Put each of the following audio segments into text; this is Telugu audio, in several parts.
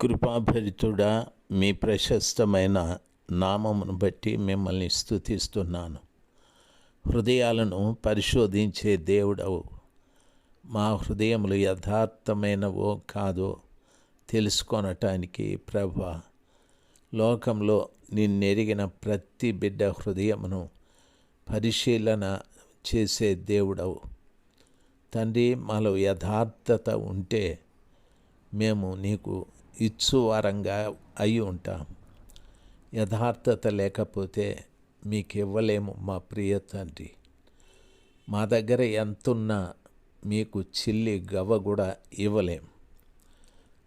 కృపాభరితుడా మీ ప్రశస్తమైన నామమును బట్టి మిమ్మల్ని స్థుతిస్తున్నాను హృదయాలను పరిశోధించే దేవుడవు. మా హృదయములు యథార్థమైనవో కాదో తెలుసుకొనటానికి ప్రభ లోకంలో నిన్నెరిగిన ప్రతి బిడ్డ హృదయమును పరిశీలన చేసే దేవుడవు. తండ్రి మాలో యథార్థత ఉంటే మేము నీకు ఇచ్చువారంగా అయి ఉంటాం. యథార్థత లేకపోతే మీకు ఇవ్వలేము మా ప్రియ తండ్రి. మా దగ్గర ఎంతున్నా మీకు చిల్లి గవ్వ కూడా ఇవ్వలేం.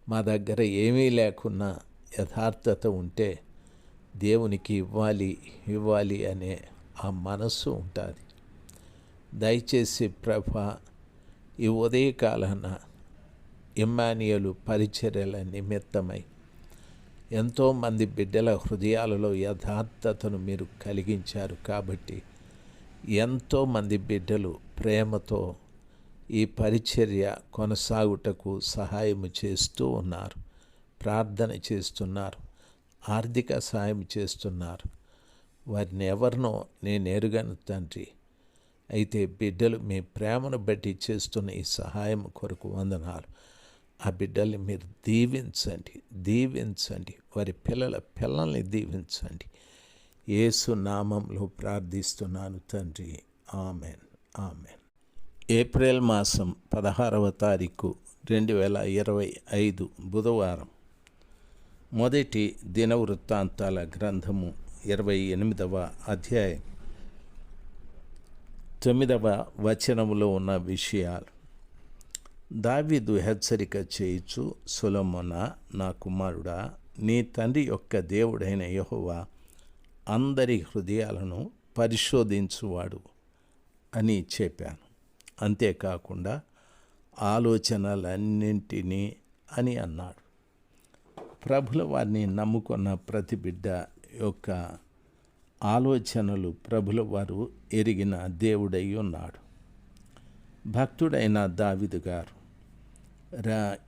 మా దగ్గర ఏమీ లేకున్నా యథార్థత ఉంటే దేవునికి ఇవ్వాలి ఇవ్వాలి అనే ఆ మనస్సు ఉంటుంది. దయచేసి ప్రభ ఈ ఉదయకాలాన ఇమ్మానియలు పరిచర్యల నిమిత్తమై ఎంతోమంది బిడ్డల హృదయాలలో యథార్థతను మీరు కలిగించారు కాబట్టి ఎంతోమంది బిడ్డలు ప్రేమతో ఈ పరిచర్య కొనసాగుటకు సహాయం చేస్తూ ఉన్నారు ప్రార్థన చేస్తున్నారు ఆర్థిక సహాయం చేస్తున్నారు. వారిని ఎవరినో నేను ఎరుగను తండ్రి. అయితే బిడ్డలు మీ ప్రేమను బట్టి చేస్తున్న ఈ సహాయం కొరకు వందనాలు. ఆ బిడ్డల్ని మీరు దీవించండి దీవించండి. వారి పిల్లల పిల్లల్ని దీవించండి. యేసు నామంలో ప్రార్థిస్తున్నాను తండ్రి. ఆమెన్. ఆమెన్. ఏప్రిల్ మాసం పదహారవ తారీఖు రెండు వేల ఇరవై ఐదు బుధవారం. మొదటి దినవృత్తాంతాల గ్రంథము ఇరవై ఎనిమిదవ అధ్యాయం తొమ్మిదవ వచనములో ఉన్న విషయాలు. దావీదు హెచ్చరిక చేయుచు సులమున నా కుమారుడా నీ తండ్రి యొక్క దేవుడైన యహోవా అందరి హృదయాలను పరిశోధించువాడు అని చెప్పాను. అంతేకాకుండా ఆలోచనలన్నింటినీ అని అన్నాడు. ప్రభుల వారిని నమ్ముకున్న ప్రతి బిడ్డ యొక్క ఆలోచనలు ప్రభుల వారు ఎరిగిన దేవుడై ఉన్నాడు. భక్తుడైన దావిదు గారు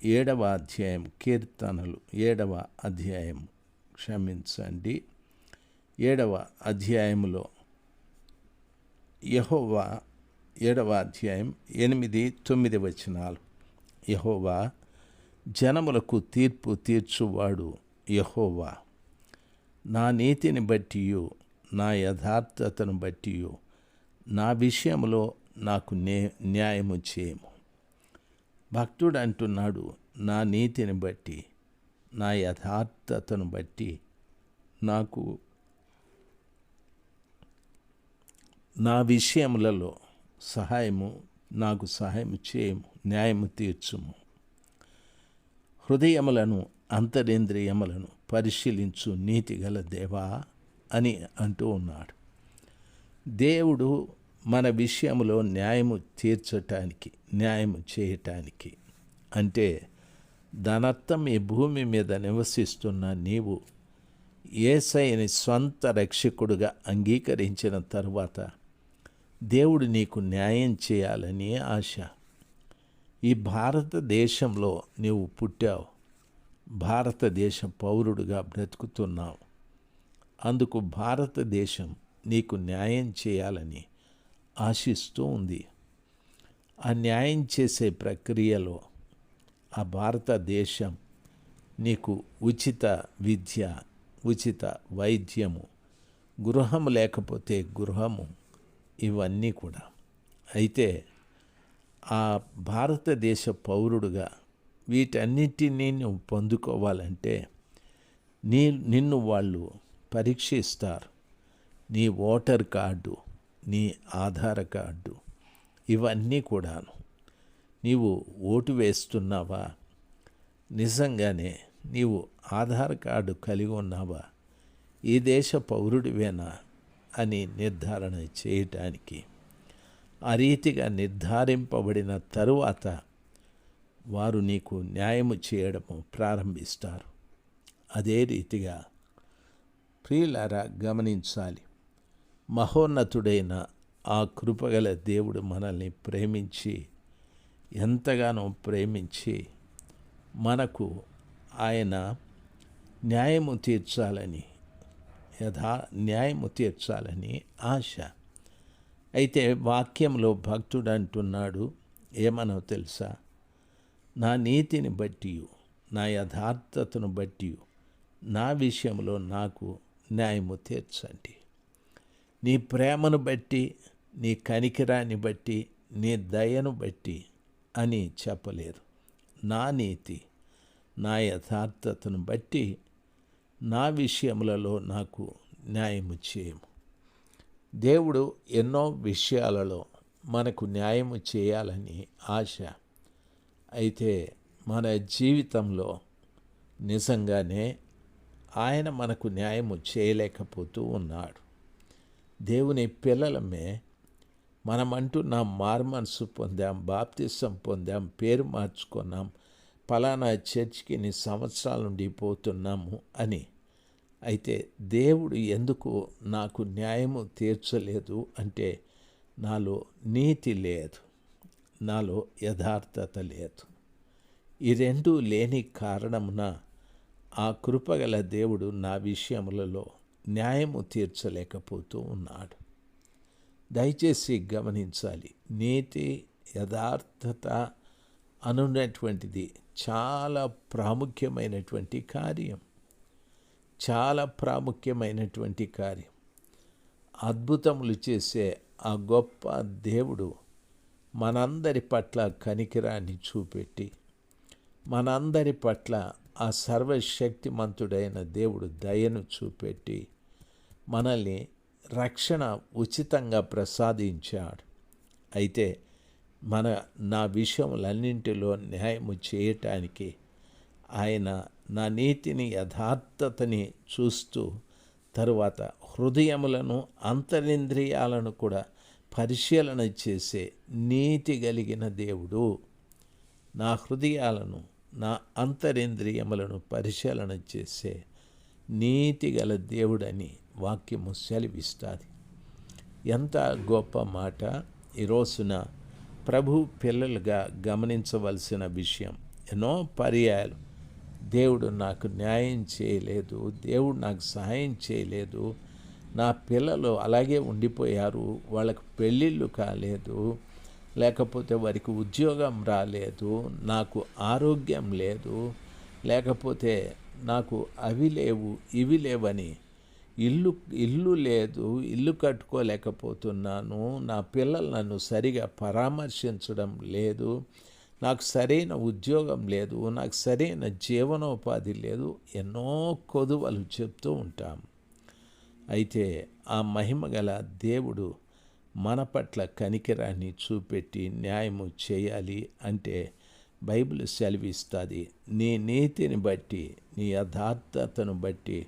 ఏడవ అధ్యాయం కీర్తనలు. ఏడవ అధ్యాయం క్షమించండి. ఏడవ అధ్యాయంలో యహోవా ఏడవ అధ్యాయం ఎనిమిది తొమ్మిది వచనాలు. యహోవా జనములకు తీర్పు తీర్చువాడు యహోవా. నా నీతిని బట్టి నా యథార్థతను బట్టి నా విషయంలో నాకు న్యాయము చేయము. భక్తుడు అంటున్నాడు నా నీతిని బట్టి నా యథార్థతను బట్టి నాకు నా విషయములలో సహాయము నాకు సహాయం చేయము న్యాయము తీర్చుము. హృదయములను అంతరేంద్రియములను పరిశీలించు నీతి గల దేవా అని అంటూ ఉన్నాడు. దేవుడు మన విషయంలో న్యాయము తీర్చటానికి న్యాయము చేయటానికి. అంటే దానర్థం ఈ భూమి మీద నివసిస్తున్న నీవు ఏసైని స్వంత రక్షకుడుగా అంగీకరించిన తరువాత దేవుడు నీకు న్యాయం చేయాలని ఆశ. ఈ భారతదేశంలో నీవు పుట్టావు. భారతదేశ పౌరుడుగా బ్రతుకుతున్నావు. అందుకు భారతదేశం నీకు న్యాయం చేయాలని ఆశిస్తూ ఉంది. ఆ న్యాయం చేసే ప్రక్రియలో ఆ భారతదేశం నీకు ఉచిత విద్య ఉచిత వైద్యము గృహము లేకపోతే గృహము ఇవన్నీ కూడా. అయితే ఆ భారతదేశ పౌరుడుగా వీటన్నిటినీ నువ్వు పొందుకోవాలంటే నీ నిన్ను వాళ్ళు పరీక్షిస్తారు. నీ ఓటర్ కార్డు నీ ఆధార్ కార్డు ఇవన్నీ కూడాను. నీవు ఓటు వేస్తున్నావా? నిజంగానే నీవు ఆధార్ కార్డు కలిగి ఉన్నావా? ఈ దేశ పౌరుడివేనా? అని నిర్ధారణ చేయటానికి. ఆ రీతిగా నిర్ధారింపబడిన తరువాత వారు నీకు న్యాయము చేయడము ప్రారంభిస్తారు. అదే రీతిగా ప్రియులారా గమనించాలి. మహోన్నతుడైన ఆ కృపగల దేవుడు మనల్ని ప్రేమించి ఎంతగానో ప్రేమించి మనకు ఆయన న్యాయము తీర్చాలని యథా న్యాయము తీర్చాలని ఆశ. అయితే వాక్యంలో భక్తుడు అంటున్నాడు ఏమనో తెలుసా? నా నీతిని బట్టి నా యథార్థతను బట్టి నా విషయంలో నాకు న్యాయము తీర్చండి. నీ ప్రేమను బట్టి నీ కనికిరాన్ని బట్టి నీ దయను బట్టి అని చెప్పలేదు నా నీతి నా యథార్థతను బట్టి నా విషయములలో నాకు న్యాయము చేయము. దేవుడు ఎన్నో విషయాలలో మనకు న్యాయము చేయాలని ఆశ. అయితే మన జీవితంలో నిజంగానే ఆయన మనకు న్యాయము చేయలేకపోతూ ఉన్నాడు. దేవుని పిల్లలమే మనమంటున్నాం మారుమనసు పొందాం బాప్తిసం పొందాం పేరు మార్చుకున్నాం ఫలానా చర్చికి నీ సంవత్సరాల నుండి పోతున్నాము అని. అయితే దేవుడు ఎందుకు నాకు న్యాయము తీర్చలేదు అంటే నాలో నీతి లేదు నాలో యథార్థత లేదు. ఈ రెండు లేని కారణమున ఆ కృపగల దేవుడు నా విషయములలో న్యాయము తీర్చలేకపోతూ ఉన్నాడు. దయచేసి గమనించాలి. నీతి యథార్థత అనున్నటువంటిది చాలా ప్రాముఖ్యమైనటువంటి కార్యం. చాలా ప్రాముఖ్యమైనటువంటి కార్యం. అద్భుతములు చేసే ఆ గొప్ప దేవుడు మనందరి పట్ల కనికిరాన్ని చూపెట్టి మనందరి పట్ల ఆ సర్వశక్తిమంతుడైన దేవుడు దయను చూపెట్టి మనల్ని రక్షణ ఉచితంగా ప్రసాదించాడు. అయితే మన నా విషయములన్నింటిలో న్యాయము చేయటానికి ఆయన నా నీతిని యథార్థతని చూస్తూ తరువాత హృదయములను అంతరింద్రియాలను కూడా పరిశీలన చేసే నీతి కలిగిన దేవుడు. నా హృదయాలను నా అంతరింద్రియములను పరిశీలన చేసే నీతి గల దేవుడని వాక్యము సెలవిస్తుంది ఎంత గొప్ప మాట. ఈ రోజున ప్రభు పిల్లలుగా గమనించవలసిన విషయం ఎన్నో పర్యాయాలు. దేవుడు నాకు న్యాయం చేయలేదు. దేవుడు నాకు సహాయం చేయలేదు. నా పిల్లలు అలాగే ఉండిపోయారు. వాళ్ళకు పెళ్ళిళ్ళు కాలేదు. లేకపోతే వారికి ఉద్యోగం రాలేదు. నాకు ఆరోగ్యం లేదు. లేకపోతే నాకు అవి లేవు ఇవి లేవని ఇల్లు ఇల్లు లేదు ఇల్లు కట్టుకోలేకపోతున్నాను నా పిల్లలు నన్ను సరిగా పరామర్శించడం లేదు నాకు సరైన ఉద్యోగం లేదు నాకు సరైన జీవనోపాధి లేదు ఎన్నో కొదువలు చెప్తూ ఉంటాం. అయితే ఆ మహిమ గల దేవుడు మన పట్ల కనికిరాన్ని చూపెట్టి న్యాయము చేయాలి అంటే బైబిల్ సెలవిస్తుంది నీ నీతిని బట్టి నీ యథార్థతను బట్టి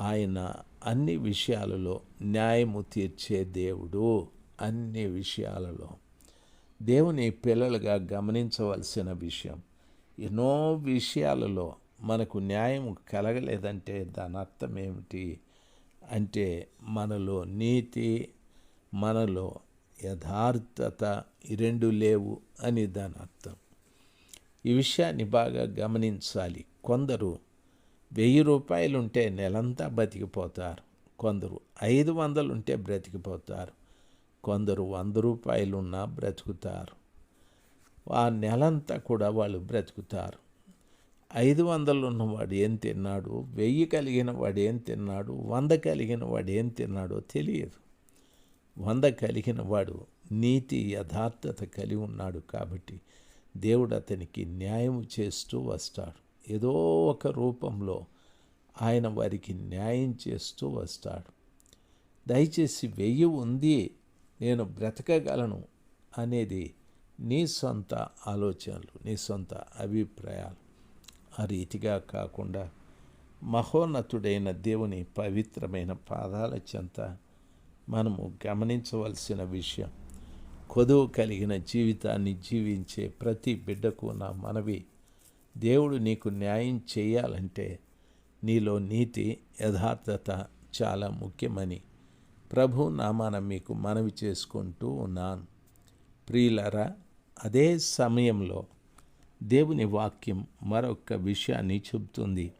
ఆయన అన్ని విషయాలలో న్యాయము తీర్చే దేవుడు. అన్ని విషయాలలో. దేవుని పిల్లలుగా గమనించవలసిన విషయం ఎన్నో విషయాలలో మనకు న్యాయం కలగలేదంటే దాని అర్థం ఏమిటి? అంటే మనలో నీతి మనలో యథార్థత ఈ రెండు లేవు అని దాని అర్థం. ఈ విషయాన్ని బాగా గమనించాలి. కొందరు వెయ్యి రూపాయలు ఉంటే నెలంతా బతికిపోతారు. కొందరు ఐదు వందలు ఉంటే బ్రతికిపోతారు. కొందరు వంద రూపాయలున్నా బ్రతుకుతారు. ఆ నెలంతా కూడా వాళ్ళు బ్రతుకుతారు. ఐదు వందలు ఉన్నవాడు ఏం తిన్నాడు? వెయ్యి కలిగిన వాడు ఏం తిన్నాడు? వంద కలిగిన వాడు ఏం తిన్నాడో తెలియదు. వంద కలిగిన వాడు నీతి యథార్థత కలిగి ఉన్నాడు కాబట్టి దేవుడు అతనికి న్యాయం చేస్తూ వస్తాడు. ఏదో ఒక రూపంలో ఆయన వారికి న్యాయం చేస్తూ వస్తాడు. దయచేసి వెయ్యి ఉంది నేను బ్రతకగలను అనేది నీ సొంత ఆలోచనలు నీ సొంత అభిప్రాయాలు. ఆ రీతిగా కాకుండా మహోన్నతుడైన దేవుని పవిత్రమైన పాదాల చెంత మనము గమనించవలసిన విషయం కొదువు కలిగిన జీవితాన్ని జీవించే ప్రతి బిడ్డకు నా మనవి. దేవుడు నీకు న్యాయం చేయాలంటే నీలో నీతి యథార్థత చాలా ముఖ్యమని ప్రభు నామాన మీకు మనవి చేసుకుంటూ ఉన్నాను. ప్రియులరా అదే సమయంలో దేవుని వాక్యం మరొక విషయాన్ని చెబుతుంది.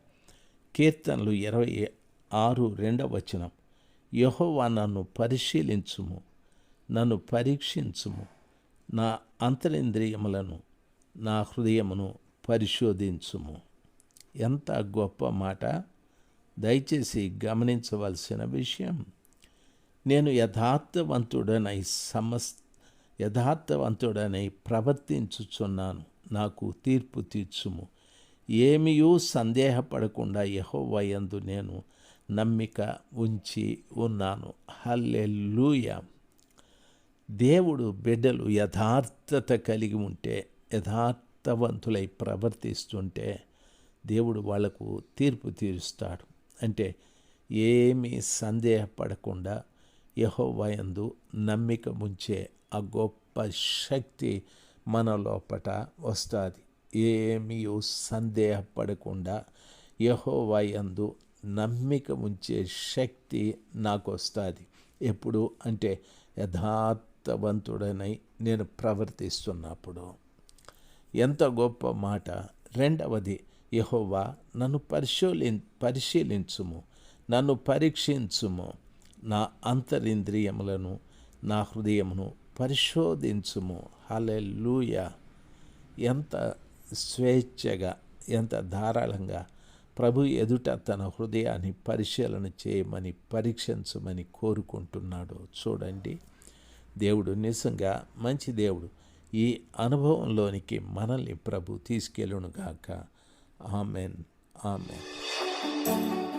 కీర్తనలు ఇరవై ఆరు రెండవ వచనం యహోవా నన్ను పరిశీలించుము నన్ను పరీక్షించుము. నా అంతరింద్రియములను నా హృదయమును పరిశోధించుము. ఎంత గొప్ప మాట. దయచేసి గమనించవలసిన విషయం నేను యథార్థవంతుడనై సమస్ యథార్థవంతుడనై ప్రవర్తించుచున్నాను. నాకు తీర్పు తీర్చుము. ఏమియూ సందేహపడకుండా యహోవయందు నేను నమ్మిక ఉంచి ఉన్నాను. హల్లెలూయ! దేవుడు బిడ్డలు యథార్థత కలిగి ఉంటే యథార్థ యథార్థవంతులై ప్రవర్తిస్తుంటే దేవుడు వాళ్ళకు తీర్పు తీరుస్తాడు. అంటే ఏమీ సందేహపడకుండా యహోవయందు నమ్మిక ముంచే ఆ గొప్ప శక్తి మన లోపట వస్తుంది. ఏమీ సందేహపడకుండా యహోవయందు నమ్మిక ఉంచే శక్తి నాకు వస్తుంది ఎప్పుడు? అంటే యథార్థవంతుడనై నేను ప్రవర్తిస్తున్నప్పుడు. ఎంత గొప్ప మాట. రెండవది యహోవా నన్ను పరిశీలి పరిశీలించుము నన్ను పరీక్షించుము. నా అంతరింద్రియములను నా హృదయమును పరిశోధించుము. హలెలూయ ఎంత స్వేచ్ఛగా ఎంత ధారాళంగా ప్రభు ఎదుట తన హృదయాన్ని పరిశీలన చేయమని పరీక్షించమని కోరుకుంటున్నాడు చూడండి. దేవుడు నిజంగా మంచి దేవుడు. ఈ అనుభవంలోనికి మనల్ని ప్రభు తీసుకెళ్ళునుగాక ఆమెన్. ఆమెన్.